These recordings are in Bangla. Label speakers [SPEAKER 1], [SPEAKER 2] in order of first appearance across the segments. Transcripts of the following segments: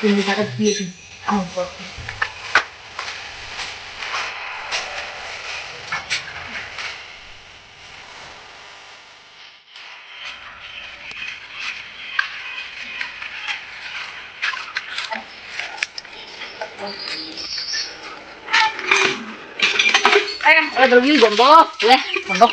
[SPEAKER 1] তুমি টাকা দিয়েছি আমার বর Eh, terus gini gondok, leh, gondok.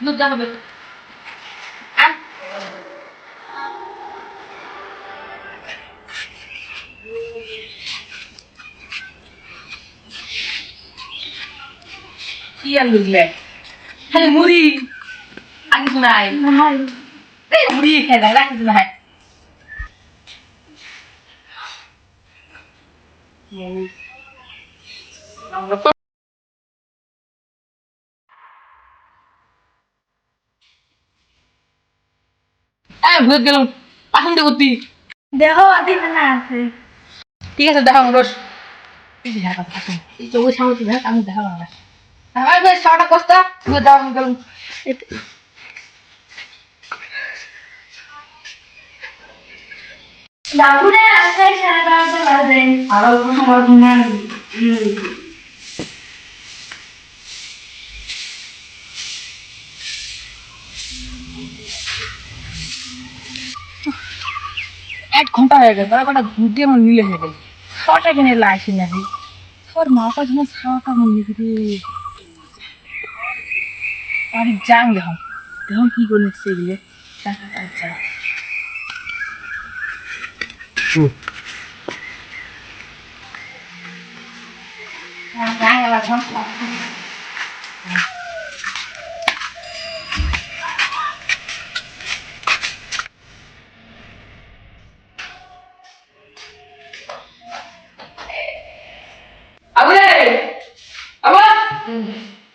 [SPEAKER 1] jangan bet. An. কি আর বুঝলে খালি মুড়ি কিছু নাই মুড়ি খেয়ে যায় কিছু নাই এই ভুলে গেলাম। পাখন দিয়ে করতি
[SPEAKER 2] দেহ আদি না আছে।
[SPEAKER 1] ঠিক আছে দেখা এই চোখের সামনে তুই দেখ আমি দেখা বাংলা আমার বেশ ছটা কস্তা তুই দেওয়া আমি গেলাম।
[SPEAKER 2] বাবুরে আছে সাড়ে বারোটা বাজে আরও সময় ঘুমান
[SPEAKER 1] এক ঘণ্টা হয়ে গেছে তারা কটা ঘুরতে আমার মিলে হয়ে গেল। ছটা কিনে লাগছে না তোর মা কাজ না ছাওয়াটা মন লিখে রে আরে যাং দেখো দেখো কি করে সেগুলো আচ্ছা আবুলে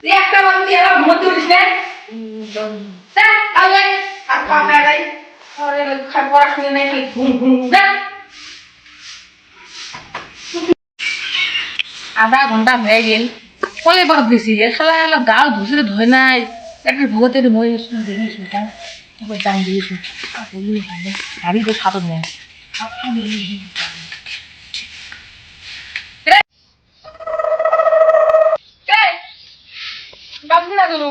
[SPEAKER 1] তুই একটা মানুষ দিয়ে আমার ঘুমোতে উঠিস না। আর পা মেলাই। আরে, পড়াশোনা নেই, খালি। ঘুম, ঘুম, যা। আধা ঘণ্টা হয়ে গেল। কলে বার দিছি? খেলা খেলা গাও ধুসরে ধয় নাই। একটা ভগতের মই দিয়েছি গাড়ি তো সাতত নেই বাবু না গেল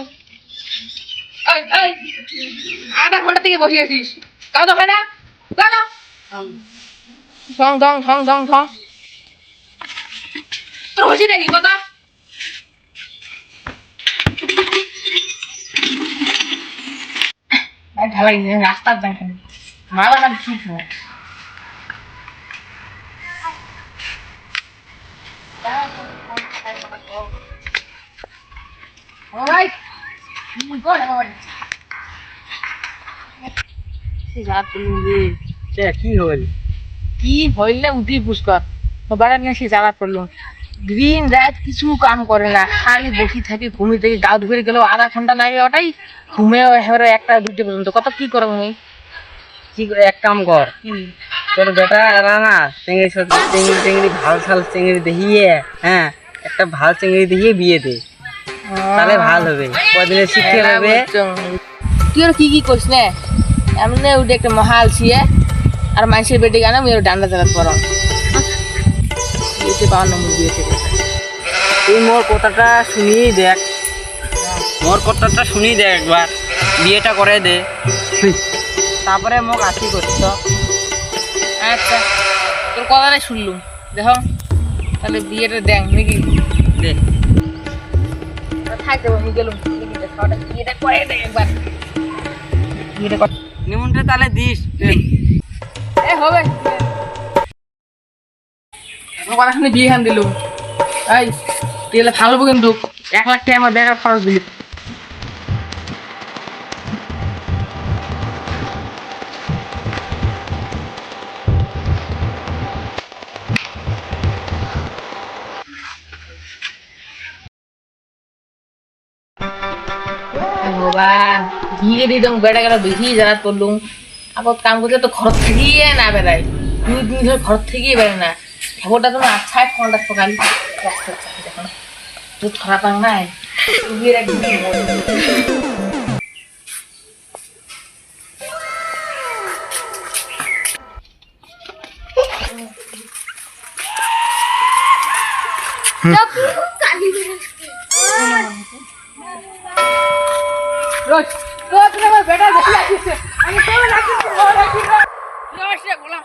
[SPEAKER 1] আধা ঘণ্টা থেকে বসে আছিস। কাউ তো না তোর হয়েছে রাস্তার কাজ
[SPEAKER 3] সে কি হল?
[SPEAKER 1] কি হইলে উঠি পুষ্কর বাড়ার সে জ্বালা পড়ল দিন রাত কিছু কাম করে না খালি বসি থাকে ঘুমিয়ে থেকে গা ধুয়ে গেল আধা ঘণ্টা লাগে ওটাই ঘুমে এবারে একটা দুটো পর্যন্ত। কত কি করব আমি
[SPEAKER 3] কি করে? এক কাম কর। তোর বেটা এরা না চিংড়ি চিংড়ি চিংড়ি ভালো ভালো চিংড়ি দেখিয়ে হ্যাঁ একটা ভালো চিংড়ি দেখিয়ে বিয়ে দে। তাহলে ভালো হবে। কদিনে শিখতে হবে
[SPEAKER 1] তুই আর কি কি করিস না? এমনি উঠে একটা মহাল ছিয়ে আর মাইসের বেটে গানা আমি ডান্ডা চালাত পর বিয়েতে পাওয়ার নম্বর বিয়েতে।
[SPEAKER 3] তুই মোর কথাটা শুনি দেখ মোর কথাটা শুনি দেখ একবার। বিয়েটা করে দে। তারপরে মোক আশি করছ।
[SPEAKER 1] আচ্ছা তোর কথাটাই শুনলুম। দেখ তাহলে বিয়েটা দেখ নাকি?
[SPEAKER 3] দে।
[SPEAKER 1] থাকতে আমি গেলুম। বিয়েটা করে দেখ একবার। বিয়েটা কর
[SPEAKER 3] নিমন্ত্রণ তাহলে দিস
[SPEAKER 1] এ হবে। এখন কথা শুনে বিয়ে খান দিল। এই তুই ভালো কিন্তু। এক লাখ টাকা আমার বেকার খরচ দিলি। ভগবান দিয়ে দিতাম বেড়া গেল বেশি জানা করলুম। আবার কাম করতে তো ঘর থেকেই না বেড়াই দুই দিন ধরে ঘর থেকেই বেড়ে না। খবরটা তো আচ্ছা ফোনটা সকাল দেখুন দুধ খারাপ আং নাই? বিয়ের একদিন রোজ রোজ রে আমার বেটা আসছে। আমি তো রাখি তো রাখি। রোজ। রে গোলাম